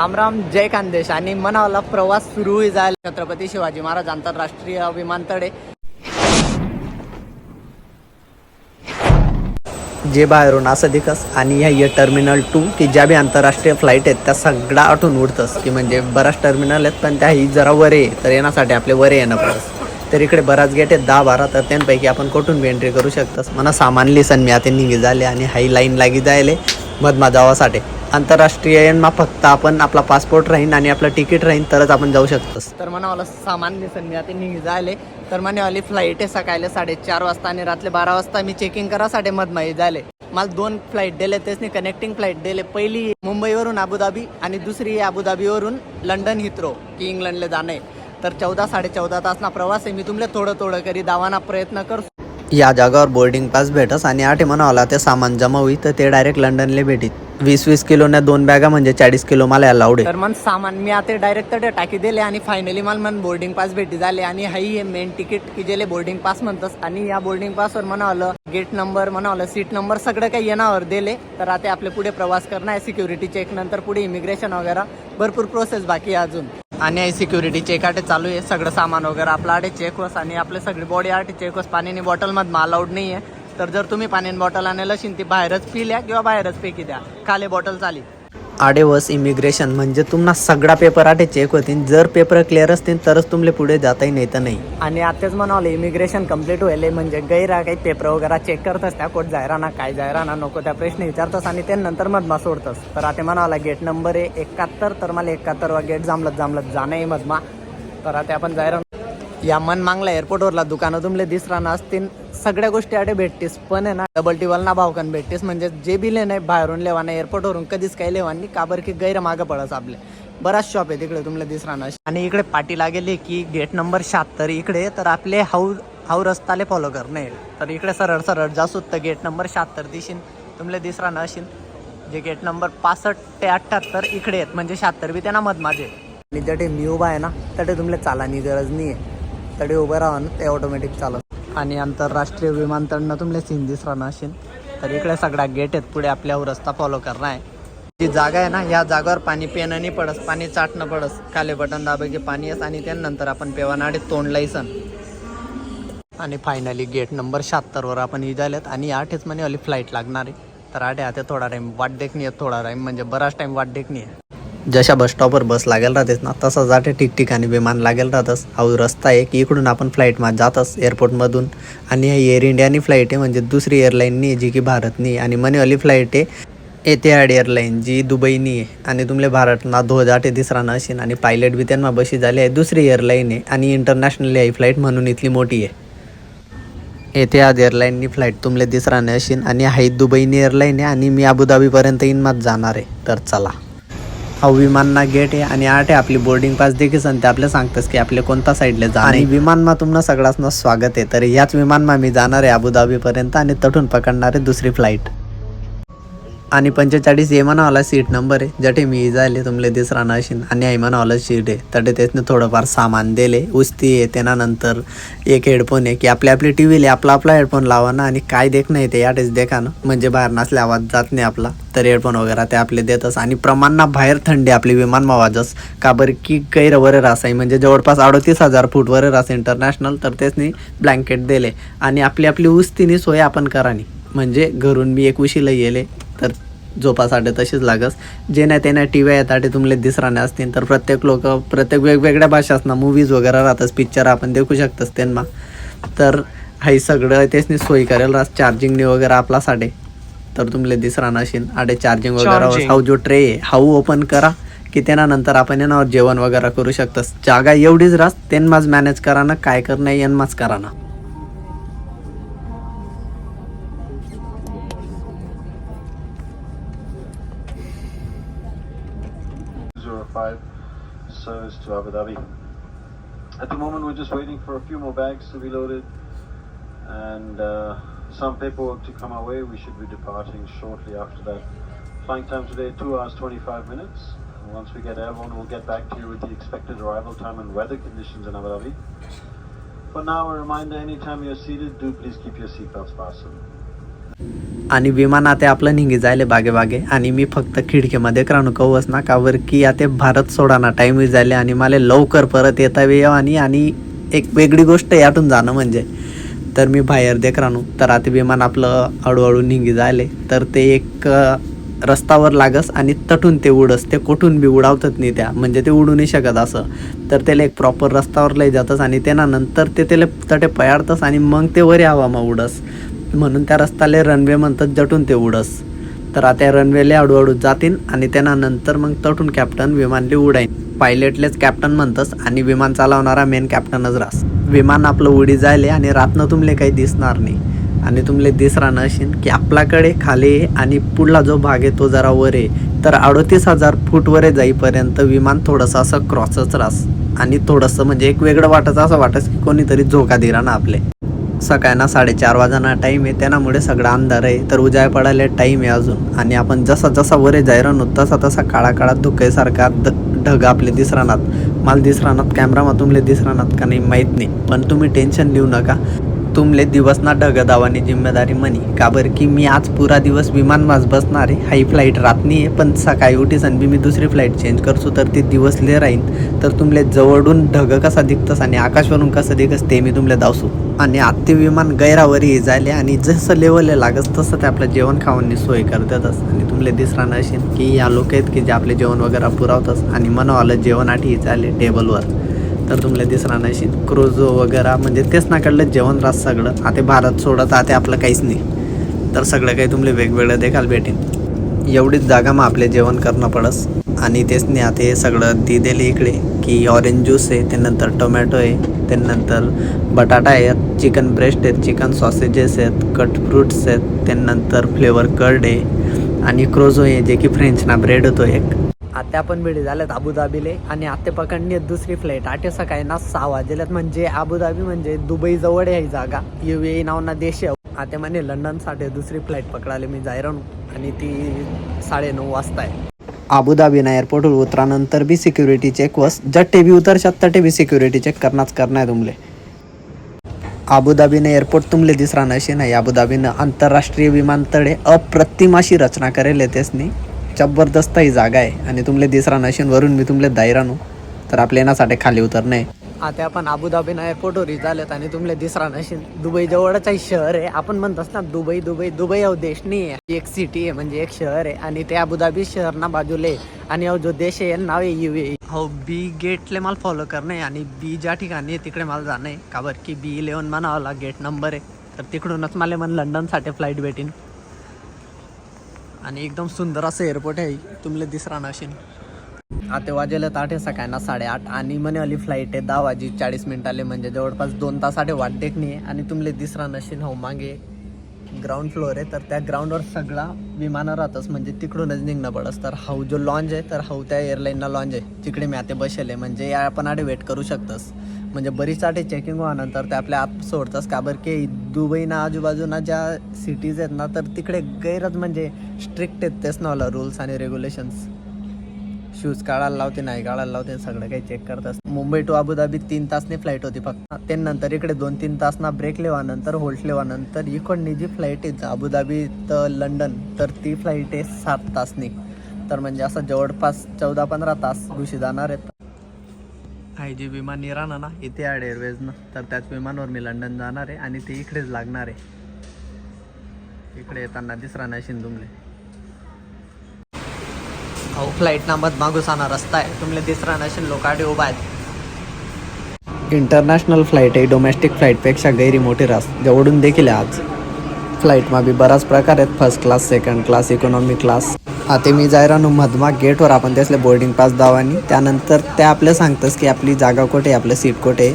रामराम जय खानदेश आणि मनाला प्रवास सुरू झाला छत्रपती शिवाजी महाराज आंतरराष्ट्रीय विमानतळे आहे जे बाहेरून असं दिकस आणि ह्या ये टर्मिनल टू की ज्या बी आंतरराष्ट्रीय फ्लाईट आहेत त्या सगळा आठवून उडतस. की म्हणजे बराच टर्मिनल आहेत पण त्या ही जरा वरे आहे. तर येण्यासाठी आपले वरे येणं पडस तर इकडे बराच गेट आहेत दहा बारा तर त्यांपैकी आपण कुठून बी एंट्री करू शकतस? मला सामान लिसन मी आता निघी झाले आणि हाई लाईन लागी जायले मधमा जावासाठी आंतरराष्ट्रीय येणमा फक्त आपण आपला पासपोर्ट राहीन आणि आपलं तिकीट राहीन तरच आपण जाऊ शकतोस तर मनावाला सामान दिसन मी आता निघी झाले तर मनावाली फ्लाईट आहे सकाळी साडेचार वाजता आणि रात्री बारा वाजता मी चेकिंग करासाठी मधमाई झाले मला दोन फ्लाईट दिले त्यासनी कनेक्टिंग फ्लाईट दिले. पहिली मुंबईवरून अबुधाबी आणि दुसरी अबुधाबीवरून लंडन हिथ्रो की इंग्लंडला जाणे. तर चौदा साडे चौदा तासना प्रवास आहे मी तुमले थोडं थोडं करी दावाना प्रयत्न करतो. या जागावर बोर्डिंग पास भेटस आणि आठे म्हणावला ते सामान जमा होई तर ते डायरेक्ट लंडनला भेटीत. वीस वीस किलोने दोन बॅगा म्हणजे चाळीस किलो मला अलाउड आहे तर मग सामान मी आता डायरेक्ट तर टाकी दिले आणि फायनली मला मन बोर्डिंग पास भेटी झाले आणि हाई हे मेन तिकीट की जेले बोर्डिंग पास म्हणतस. आणि या बोर्डिंग पासवर म्हणावलं गेट नंबर म्हणावलं सीट नंबर सगळं काही येण्यावर दिले. तर आता आपले पुढे प्रवास करणं आहे सिक्युरिटी चेक नंतर पुढे इमिग्रेशन वगैरे. भरपूर प्रोसेस बाकी आहे अजून. आणि सिक्युरिटी चेक आटे चालू आहे. सगळं सामान वगैरे आपलं आटे चेक होस आणि आपले सगळी बॉडी आटे चेक होस. पाण्याने बॉटलमध्ये अलाउड नाही आहे तर जर तुम्ही पाण्याने बॉटल आणलं असेल ती बाहेरच पिल्या किंवा बाहेरच पेकी द्या. खाली बॉटल चाली. आडेवस इमिग्रेशन म्हणजे तुम्हाला सगळा पेपर आठे चेक होतील जर पेपर क्लिअर असतील तरच तुमले पुढे जाताही नाही तर नाही. आणि आताच म्हणावलं इमिग्रेशन कंप्लीट होईल म्हणजे गैरा काही पेपर वगैरे चेक करतस त्या कोट जायरा ना काय जायरा ना नको त्या प्रश्न विचारतस आणि ते नंतर मधमा सोडतस. तर आता म्हणावला गेट नंबर आहे एकाहत्तर तर मला एकाहत्तर वा गेट जांभलत जांभलत जाणं आहे मधमा. तर आता आपण जायरा या मन मांगला एअरपोर्टवरला दुकानं तुमले दिसरा असतील सगळ्या गोष्टी आटे भेटतीस. पण आहे ना डबल टिबल ना भावकन भेटतीस. म्हणजे जे बी ले नाही बाहेरून लेवाना एअरपोर्टवरून कधीच काही लेवानी काबर की गैर मागं पडस आपले. बराच शॉप आहे तिकडे तुमले दिसरा आणि इकडे पाठी लागेली की गेट नंबर शहात्तर इकडे तर आपले हाऊ हाऊ रस्ताले फॉलो करणे तर इकडे सरळ सरळ जासूत तर गेट नंबर शहात्तर दिशीन. तुमले दिसरा नशीन जे गेट नंबर पासष्ट ते अठ्ठ्याहत्तर इकडे आहेत. म्हणजे शहात्तर बी त्यांना मध माझे आणि जटे मी उभा आहे ना तटे तुमले चालानी गरज नाही आहे तडे उभं राहा ना ते ऑटोमॅटिक चालत. आणि आंतरराष्ट्रीय विमानतळनं तुमले सीन दिसरा असेल. तर इकडे सगळा गेट आहेत पुढे आपल्यावर रस्ता फॉलो करणार आहे. जी जागा आहे ना या जागावर पाणी पेणं नाही पडस पाणी चाटणं पडस खाली बटन दाबे की पाणी येस आणि त्यानंतर आपण पेवानाडे तोंड लायसन आणि फायनली गेट नंबर शहात्तरवर आपण ही झाल्यात आणि आठच म्हणे वाली फ्लाईट लागणार आहे. तर आठ आता थोडा टाईम वाट देखणी आहे थोडा टाईम म्हणजे बराच टाईम वाट देखणी आहे. जशा बस स्टॉपवर बस लागेल राहतेस ना तसं जाते ठिकठिकाणी विमान लागेल राहतस. हा रस्ता आहे की इकडून आपण फ्लाईटमध्ये जातस एअरपोर्टमधून आणि एअर इंडियानी फ्लाईट आहे म्हणजे दुसरी एअरलाईननी जी की भारतनी आणि मनीवाली फ्लाईट आहे एतिहाड एअरलाईन जी दुबईनी आहे. आणि तुमले भारतना धो जाटे दिसरा तिसरा नशीन. आणि पायलट बी त्यांना बशी झाली आहे. दुसरी एअरलाईन आहे आणि इंटरनॅशनल आहे फ्लाईट म्हणून इथली मोठी आहे. एतिहाद एअरलाईननी फ्लाईट तुमले दिसरा नशीन. आणि हाई दुबईनी एअरलाईन आहे आणि मी अबुधाबीपर्यंत इनमात जाणार आहे. तर चला. हा विमानना गेट आहे आणि आठ आहे. आपली बोर्डिंग पास देखील आणि ते आपल्या सांगतस की आपले कोणत्या साईडला जा. आणि विमानमा तुम्हाला सगळ्यांना स्वागत आहे. तर याच विमानमा मी जाणार आहे अबुधाबीपर्यंत आणि तटून पकडणार आहे दुसरी फ्लाईट आणि पंचेचाळीस येमानावाला सीट नंबर आहे. जटे मी जायले तुमले दिसरा नशीन आणि ऐमानावाला सीट आहे. तटे त्यातनं थोडंफार सामान दिले. उस्ती आहे. त्यानंतर एक हेडफोन आहे. की आपली आपली टी व्हीला आपला आपला हेडफोन लावा ना. आणि काय देख नाही ते याटेच देखा ना. म्हणजे बाहेर नसले आवाज जात नाही आपला. तर हेडफोन वगैरे ते आपले देतच आणि प्रमाणना बाहेर थंडी आपली विमान मावाजस का बरं की गैर वरे रासाई म्हणजे जवळपास अडोतीस हजार फूट वरे रास इंटरनॅशनल तर तेचनी ब्लँकेट दिले. आणि आपली आपली उस्तीनी सोय आपण करानी म्हणजे घरून मी एक उशीला येले. तर झोपासाठी तशीच लागस. जे नाही ते नाही टी व्ही येतात तुमले दिसराने असतील तर प्रत्येक लोक प्रत्येक वेगवेगळ्या भाषा असणार. मूवीज वगैरे राहतात पिक्चर आपण देखू शकतस त्यांना. तर हाई सगळं तेच सोयी करेल. रास चार्जिंगने वगैरे आपल्यासाठी तर तुमले दिसरा नशीन आडे चार्जिंग वगैरे. हाऊ जो ट्रे आहे हाऊ ओपन करा की त्यानंतर आपण येणार जेवण वगैरे करू शकतस जागा एवढीच रास त्यांनाच मॅनेज करा ना काय करणं यांनाच करा ना to Abu Dhabi. At the moment, we're just waiting for a few more bags to be loaded and uh, some paperwork to come our way. We should be departing shortly after that. Flying time today, 2 hours 25 minutes. And once we get airborne, we'll get back to you with the expected arrival time and weather conditions in Abu Dhabi. For now, a reminder anytime you're seated, do please keep your seatbelts fastened. आणि विमान आता आपलं निघी जायले बागे बागे. आणि मी फक्त खिडकीमध्ये राहणू कवच ना कावर की आता भारत सोडाना टाईम झाले आणि मला लवकर परत येता येऊ आणि आणि एक वेगळी गोष्ट यातून जाणं म्हणजे. तर मी बाहेर देख राहणू तर आता विमान आपलं हळूहळू निघी जायले. तर ते एक रस्तावर लागस आणि तटून ते उडस. ते कुठून बी उडावतात नाही त्या. म्हणजे ते उडू नाही शकत असं. तर त्याला एक प्रॉपर रस्त्यावर लय जातस आणि त्यानंतर ते त्याला तटे पयाडतस आणि मग ते वरी हवा मग उडस. म्हणून त्या रस्त्याला रनवे म्हणतात जटून ते उडस. तर आता रनवेले हळूहळू जातील आणि त्यांना नंतर मग तटून कॅप्टन विमानले उडाईन. पायलटलेच कॅप्टन म्हणतस आणि विमान चालवणारा मेन कॅप्टनच रास. विमान आपलं उडी जायले आणि रातनं तुमले काही दिसणार नाही. आणि तुमले दिसरा नशीन की आपल्याकडे खाली आहे आणि पुढला जो भाग आहे तो जरा वर आहे. तर अडोतीस हजार फूटवर जाईपर्यंत विमान थोडंसं असं क्रॉसच रास. आणि थोडंसं म्हणजे एक वेगळं वाटायचं असं वाटस की कोणीतरी झोका दिला ना आपले. सकाळना साडेचार वाजाना टाईम आहे त्यामुळे सगळं अंधार आहे. तर उजाय पडायला टाईम आहे अजून. आणि आपण जसा जसा वरे होत तसा तसा काळा काळा धुक्यासारखा ध ढग आपले दिसरानात मला दिसरानात कॅमेरामा तुमले दिसरानात का नाही माहीत नाही. पण तुम्ही टेन्शन देऊ नका. तुमले दिवस ना ढग दावानी जिम्मेदारी म्हणी. का बरं की मी आज पुरा दिवस विमान वाज बसणार आहे हाई फ्लाईट रातनी आहे पण सकाळी उठीस आणि बी मी दुसरी फ्लाईट चेंज करसो तर ते दिवस ले राहीन. तर तुमले जवळून ढग कसा दिखतस आणि आकाशवरून कसं दिखस ते मी तुमले दावसू. आणि आत्ते विमान गैरावरी जायले आणि जसं लेवल लागस तसं ते आपलं जेवण खावानी सोय करतातच आणि तुमले दिसरा असेल की या लोक आहेत की जे आपले जेवण वगैरे पुरवतस आणि मनवालं जेवण आठी चालले टेबलवर. तर तुम्हाला दिसणार नाही क्रोझो वगैरे म्हणजे तेच नाकडलं जेवण रास सगळं. आता भारत सोडत आता आपलं काहीच नाही. तर सगळं काही तुमले वेगवेगळं देखाल भेटेन. एवढीच जागा मग आपले जेवण करणं पडस. आणि तेच नाही आता हे सगळं दिलेलं इकडे की ऑरेंज ज्यूस आहे त्यानंतर टोमॅटो आहे त्यानंतर बटाटा आहेत चिकन ब्रेस्ट आहेत चिकन सॉसेजेस आहेत कट फ्रूट्स आहेत त्यानंतर फ्लेवर कर्ड आहे. आणि क्रोझो आहे जे की फ्रेंचना ब्रेड होतो एक. आत्या पण बिडी झाल्यात अबुधाबीले आणि आता पकडणी दुसरी फ्लाईट आठ सकाळी ना सहा वाजेल्यात. म्हणजे अबुधाबी म्हणजे दुबई जवळ आहे जागा. यू ए नावना देश आहे. आता म्हणे लंडनसाठी दुसरी फ्लाईट पकडाले मी जायरण आणि ती साडेनऊ वाजता आहे. अबुधाबीना एअरपोर्टवर उतरानंतर बी सिक्युरिटी चेक वस जट्टे बी उतरशात तटे बी सिक्युरिटी चेक करणाच करणार तुमले. अबुधाबीने एअरपोर्ट तुमले दिसरा नशी नाही अबुधाबीनं आंतरराष्ट्रीय विमानतळे अप्रतिम अशी रचना करेल त्यासनी जबरदस्त ही जागा आहे. आणि तुमले दिसरा नशीन वरून मी तुमले दायरानू. तर आपल्या येण्यासाठी खाली उतरणे आता आपण अबुधाबीना एअरपोर्टवर झालेत आणि तुमले दिसरा नशीन. दुबई जवळच आहे शहर आहे. आपण म्हणतोस ना दुबई दुबई दुबई अहो देश नाही आहे. एक सिटी आहे म्हणजे एक शहर आहे. आणि ते अबुधाबी शहर ना बाजूले आणि अहो जो देश आहे नाव आहे यू ए हो बी गेटले मला फॉलो करणे आणि बी ज्या ठिकाणी आहे तिकडे मला जाणं. आहे का बरं? की बी इलेवन म्हणावला गेट नंबर आहे. तर तिकडूनच मला मन लंडनसाठी फ्लाईट भेटीन. आणि एकदम सुंदर असं एअरपोर्ट आहे. तुमले दिसरा नशीन आता वाजेला ताटे सकाळना साडेआठ आणि म्हणे फ्लाईट आहे. दहा वाजी चाळीस मिनिटाले म्हणजे जवळपास दोन तासाटे वाट देखणी आहे. आणि तुमले दिसरा नशीन हो मागे ग्राउंड फ्लोअर आहे. तर त्या ग्राउंडवर सगळा विमानं राहतच. म्हणजे तिकडूनच निघणं पडस तर हाऊ जो लॉन्ज आहे तर हाऊ त्या एअरलाईनला लॉन्ज आहे. तिकडे मी आता बसेल आहे. म्हणजे या आपण आडे वेट करू शकतस. म्हणजे बरीच आठे चेकिंग व्हानंतर ते आपल्या आत सोडतस का बरं की दुबईना आजूबाजूना ज्या सिटीज आहेत ना तर तिकडे गैरच म्हणजे स्ट्रिक्ट आहेत तेच ना रूल्स आणि रेग्युलेशन्स शूज काढायला लावते नाही काढायला लावते सगळं काही चेक करतात मुंबई टू अबुधाबी तीन तासने फ्लाईट होती फक्त. त्यानंतर इकडे दोन तीन तास ना ब्रेक लेवानंतर होल्ट लेवानंतर इकडनी जी फ्लाईट आहे अबुधाबी तर लंडन तर ती फ्लाईट आहे सात तासनी. तर म्हणजे असं जवळपास चौदा पंधरा तास घुशी जाणार आहेत. आहे जी विमान इराण ना इथे आहे एअरवेजनं तर त्याच विमानावर मी लंडन जाणार आहे आणि ते इकडेच लागणार आहे. इकडे येताना दिसरा नाही शिंदुमले. अहो फ्लाईट मत मागूसाना रस्ता आहे. तुमले दिसरा नशील लोकाडे उभा आहेत. इंटरनॅशनल फ्लाईट आहे डोमेस्टिक फ्लाईटपेक्षा गैरी मोठी रास. जवळून देखील आहे आज. फ्लाईटमा बी बराच प्रकार आहेत. First class second class economy class आता मी जायरानो मधमा गेटवर. आपण त्यासले बोर्डिंग पास दावानी त्यानंतर ते आपलं सांगतस की आपली जागा कुठे आहे आपलं सीट कुठे.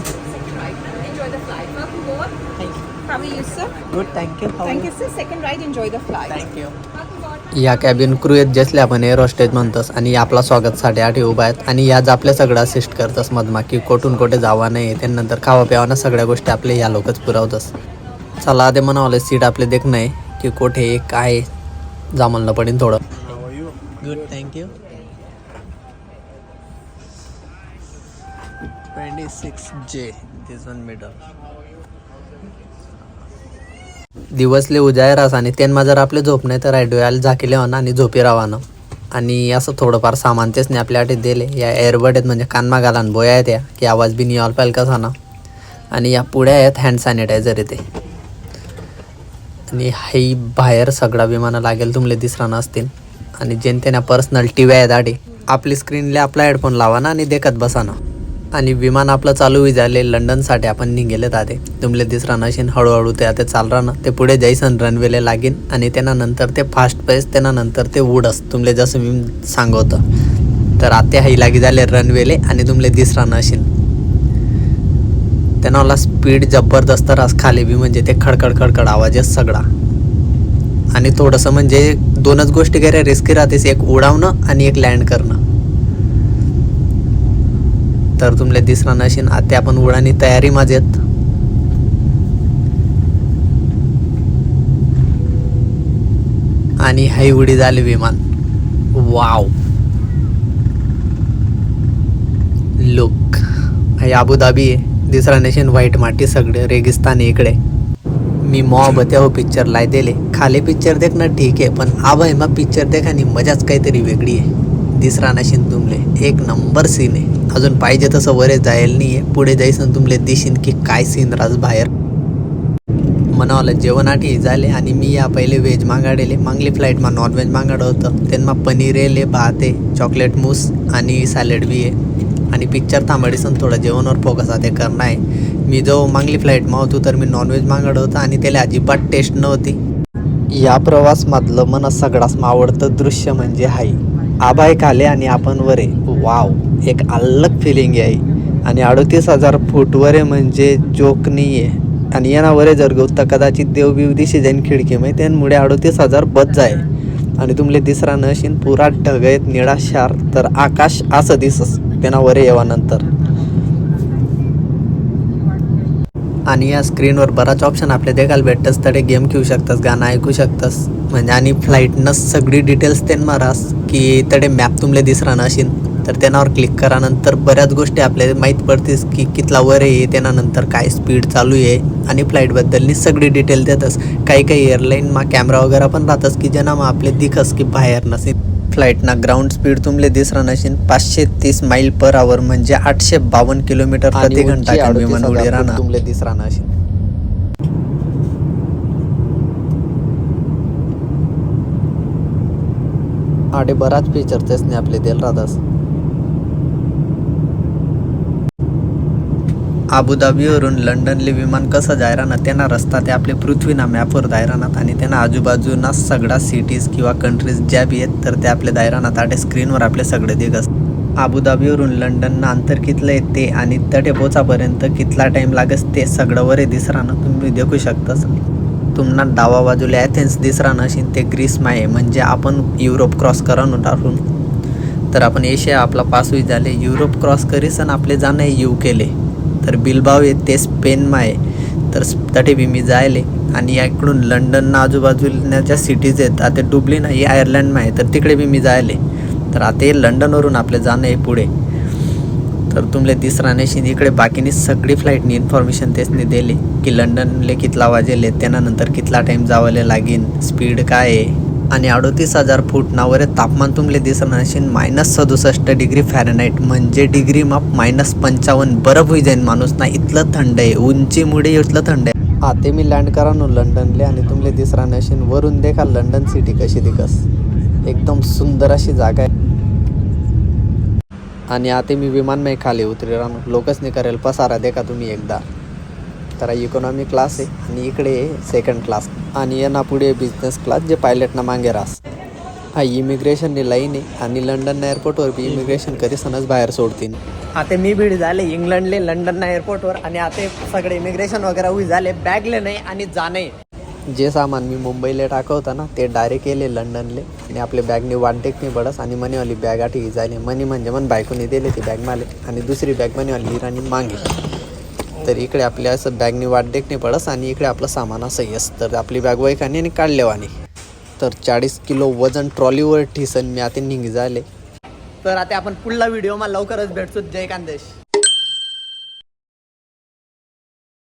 या कॅबिन क्रू आहेत जसले आपण एअर हॉस्टेज म्हणतस आणि आपला स्वागतसाठी आठी उभा आहेत. आणि याच आपले सगळं असिस्ट करतस मधमा की कोठून कोठे जावा नाही त्यानंतर खावा प्यावाना सगळ्या गोष्टी आपले या लोकच पुरवतस. चला ते म्हणावलं सीट आपले देख नाही की कोठे काय जामलनं पडेन थोडं. गुड थँक्यू ट्वेंटी सिक्स जे दिस वन मिडल दिवसले उजायरास आणि त्यांना जर आपले झोप नाही तर रायडोयाला झाकेले होणं आणि झोपी रावानं. आणि असं थोडंफार सामान तेच नाही आपल्या आठी दिले. या एअरबड आहेत म्हणजे कानमा घालान बोया आहेत या की आवाज बी निवाल पाहिजे कसा ना आणि या पुढे आहेत हँड सॅनिटायझर येते आणि हाई बाहेर सगळा विमानं लागेल तुमले दिसरा नसतील. आणि जेन पर्सनल टी व्ही आहे आडी. आपली स्क्रीनला आपला हेडफोन लावा ना आणि देखत बसा ना. आणि विमान आपलं चालू होई झाले लंडनसाठी आपण निघेले आते तुमले दिसरा नशीन हळूहळू ते आता चालरा ना ते पुढे जाईसन रनवेले लागीन आणि त्यांना नंतर ते फास्ट पेस त्यांना नंतर ते उडस तुमले जसं मी सांगवतं. तर आते हाई लागी झाले रनवेले आणि तुमले दिसरा नशीन. त्यांना स्पीड जबरदस्त रास खाली बी म्हणजे ते खडखड खडखड आवाज आहे सगळा. आणि थोडंसं म्हणजे दोनच गोष्टी काय रिस्की राहतेस एक उडावणं आणि एक लँड करणं. तर तुमले दिसणार नशीन आता आपण उडानी तयारी माझ्यात आणि हाय उडी झाली विमान. वाव लुक हे अबुधाबी आहे. दिसरा नेशन व्हाईट माटी सगळे रेगिस्तान इकडे. मी मॉब त्या हो पिक्चर लाय दिले. खाली पिक्चर देख ना ठीक आहे पण आभय मग पिक्चर देख आणि मजाच काहीतरी वेगळी आहे. दिसरा नशीन तुमले. एक नंबर सीन आहे. अजून पाहिजे तसं वरे जायला नाही आहे पुढे जायसन तुमले दिशीन की काय सीन राज बाहेर. मनावलं जेवण आठी झाले आणि मी या पहिले व्हेज मागाडेले. मागली फ्लाईटमा नॉनव्हेज व्हेज होतं. त्यांना पनीर येले भात आहे चॉकलेट मूस आणि सॅलेड बी आहे. आणि पिक्चर थांबडीसन थोडं जेवणावर फोकस आता करणं आहे. मी जो मागली फ्लाईटमा होतो तर मी नॉनव्हेज मागडं होतं आणि त्याला अजिबात टेस्ट नव्हती. या प्रवासमधलं मन सगळ्यात आवडतं दृश्य म्हणजे हाई. एक खाले आणि आपण वरे. वाव एक अलग फिलिंग आहे आणि अडतीस हजार फूटवरे म्हणजे जोक नाही आहे आणि यांना वरे जर गवता कदाचित देवबिव दिशी जाईन खिडकी माहिती त्यामुळे अडतीस हजार बद जाय. आणि तुमले दिसरा नशीन पुरा ढगयत निळा शार तर आकाश असं दिसस. त्यांना वरे येवानंतर. आणि या स्क्रीनवर बराच ऑप्शन आपल्या देखायला भेटतस तडे गेम खेळू शकतास गाणं ऐकू शकतास. म्हणजे आणि फ्लाईटनं सगळी डिटेल्स ते मारास की तडे मॅप तुमले दिसरा नशीन तर त्यानावर क्लिक करा. नंतर बऱ्याच गोष्टी आपल्याला माहीत पडतेस की कितला वर आहे त्यानंतर काय स्पीड चालू आहे. आणि फ्लाईटबद्दलनी सगळी डिटेल देतस. काही काही एअरलाईन मा कॅमेरा वगैरे पण राहतस की ज्यांना मग आपले दिखस की बाहेर नसेल फ्लाईटना ग्राउंड स्पीड तुमले दिसरा नशीन पाचशे तीस मैल पर आवर म्हणजे आठशे बावन्न किलोमीटर प्रति घंटा का विमान उडी राहणार. तुमले दिसरा नशीन. आडे बराच फीचर तेच नाही आपले दिल राहतस अबुधाबीवरून लंडनले विमान कसं जायराना त्यांना रस्ता ते आपले पृथ्वीना मॅपवर दायरानात आणि त्यांना आजूबाजूना सगळ्या सिटीज किंवा कंट्रीज ज्या बी आहेत तर ते आपले दायरानात आटे स्क्रीनवर आपले सगळे दिगस अबुधाबीवरून लंडनना अंतर कितलं येते आणि तटे पोचापर्यंत कितला टाईम लागस ते सगळं वरे दिसरानं तुम्ही देखू शकतास. तुम्हाला डावा बाजूला ॲथेन्स दिसरा नशीन ते ग्रीस माये म्हणजे आपण युरोप क्रॉस करा टाकून तर आपण एशिया आपला पास होई झाले युरोप क्रॉस करीसन आपले जाणं यू केले. तर बिलबाव आहे ते स्पेन माये तर तटे बी मी जायले आणि या इकडून लंडनना आजूबाजूला ज्या सिटीज आहेत. आता डुब्लिन ही आयर्लंड आहे तर तिकडे बी मी जायले. तर आता हे लंडनवरून आपले जाणं आहे पुढे. तर तुमले दिसरा नेशीन इकडे बाकीनी सगळी फ्लाईटनी इन्फॉर्मेशन तेचनी दिली की लंडनले कितला वाजेले त्यानंतर कितला टाईम जावले लागेन स्पीड काय आहे? आणि अडोतीस हजार फूट नावर तापमान तुमले दिसणार असेल मायनस सदुसष्ट डिग्री फॅरनाईट म्हणजे डिग्री माप मायनस पंचावन्न. बरफ होई जाईन माणूस. ना इथलं थंड आहे. उंचीमुळे इथलं थंड आहे. आते मी लँड करा नो लंडनले आणि तुमले दिसरा नशीन वरून देखा लंडन सिटी कशी दिकस एकदम सुंदर अशी जागा आहे. आणि आता मी विमानमय खाली उतरे राहणार लोकच नाही करेल पसारा देखा तुम्ही एकदा. तर इकॉनॉमी क्लास आहे. आणि इकडे सेकंड क्लास आणि यांना पुढे बिझनेस क्लास जे पायलटना मागे रास. हा इमिग्रेशनने लाईन आहे आणि लंडन एअरपोर्टवर बी इमिग्रेशन करीसनच बाहेर सोडतील. आता मी बीड झाले इंग्लंडले लंडनना एअरपोर्टवर आणि आता सगळे इमिग्रेशन वगैरे होई झाले बॅगले नाही आणि जाणे जे सामान मी मुंबईला टाकवतं ना ते डायरेक्ट येले लंडनले आणि आपले बॅगने वाटेक नाही बडस आणि मनीवाली बॅग आठी झाली मनी म्हणजे मन बायकोने दिले ती बॅग माले आणि दुसरी बॅग मनीवाली हिराणी मागे. तर इकडे आपल्या असं बॅगनी वाट देखणे पडस आणि इकडे आपलं सामान असं येस. तर आपली बॅग वैकानी आणि काढल्यावानी. तर चाळीस किलो वजन ट्रॉलीवर ठिसन मी आता निघ झाले तर आता आपण पुढला व्हिडिओ मला लवकरच भेटतो जय कांदेश.